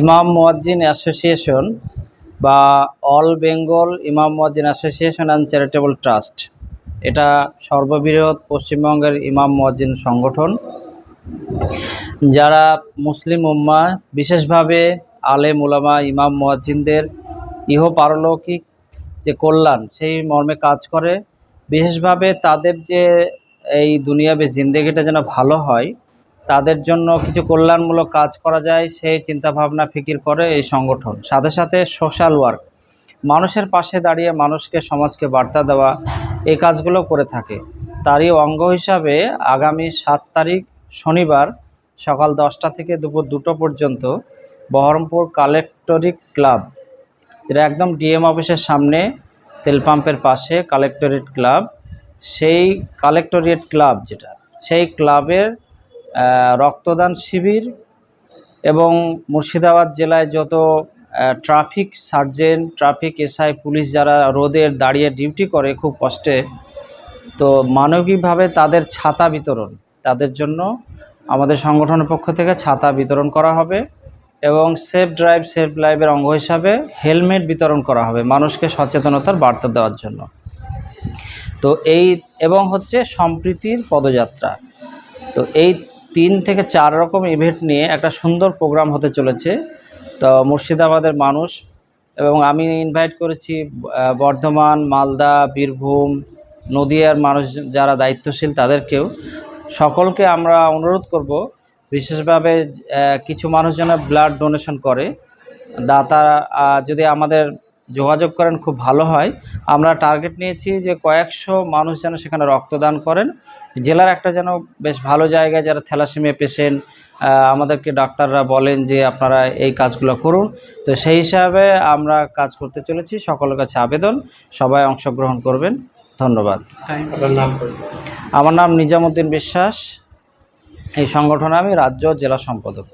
ইমাম মোয়াজ্জিন অ্যাসোসিয়েশন বা all Bengal Imam Muazzin association and charitable trust. এটা সর্ববৃহৎ পশ্চিমবঙ্গের ইমাম মোয়াজ্জিন সংগঠন। যারা মুসলিম উম্মা, বিশেষভাবে আলে ওলামা ইমাম মোয়াজ্জিনদের ইহ পারলৌকিক যে কল্যাণ, সেই মর্মে কাজ করে। বিশেষভাবে তাদের যে এই দুনিয়াবে জিন্দেগিটা যেন ভালো হয় তাদের জন্য কিছু কল্যাণমূলক কাজ করা যায়, সেই চিন্তাভাবনা ফিকির করে এই সংগঠন। সাথে সাথে সোশ্যাল ওয়ার্ক। মানুষের পাশে দাঁড়িয়ে মানুষকে, সমাজকে বার্তা দেওয়া, এই কাজগুলো করে থাকে। তারই অঙ্গ হিসাবে আগামী সাত তারিখ শনিবার সকাল দশটা থেকে দুপুর দুটো পর্যন্ত বহরমপুর কালেক্টরিক ক্লাব যেটা একদম ডিএম অফিসের সামনে তেল পাম্পের পাশে কালেক্টরেট ক্লাব, সেই কালেক্টরিয়েট ক্লাব যেটা, সেই ক্লাবের রক্তদান শিবির এবং মুর্শিদাবাদ জেলায় যত traffic sergeant traffic SI police যারা রোদের দাঁড়িয়ে ডিউটি করে খুব কষ্টে, তো মানবিকভাবে তাদের ছাতা বিতরণ, তাদের জন্য আমাদের সংগঠনের পক্ষ থেকে ছাতা বিতরণ করা হবে এবং সেফ ড্রাইভ সেফ লাইভের অঙ্গ হিসাবে হেলমেট বিতরণ করা হবে মানুষকে সচেতনতার বার্তা দেওয়ার জন্য। তো এই, এবং হচ্ছে সম্প্রীতির পদযাত্রা। তো এই তিন থেকে চার রকম ইভেন্ট নিয়ে একটা সুন্দর প্রোগ্রাম হতে চলেছে। তো মুর্শিদাবাদের মানুষ এবং আমি ইনভাইট করেছি বর্ধমান, মালদা, বীরভূম, নদিয়ার মানুষ যারা দায়িত্বশীল তাদেরকেও। সকলকে আমরা অনুরোধ করব, বিশেষভাবে কিছু মানুষ যেন ব্লাড ডোনেশন করে দাতা যদি আমাদের যোগাযোগ করেন খুব ভালো হয়। আমরা টার্গেট নিয়েছি যে কয়েকশো মানুষ যেন সেখানে রক্তদান করেন। জেলার একটা যেন বেশ ভালো জায়গায় যারা থ্যালাসেমিয়া পেশেন্ট আমাদেরকে ডাক্তাররা বলেন যে আপনারা এই কাজগুলো করুন। তো সেই হিসাবে আমরা কাজ করতে চলেছি। সকলের কাছে আবেদন সবাই অংশগ্রহণ করবেন। ধন্যবাদ। আমার নাম নিজামুদ্দিন বিশ্বাস। এই সংগঠনে আমি রাজ্য জেলা সম্পাদক।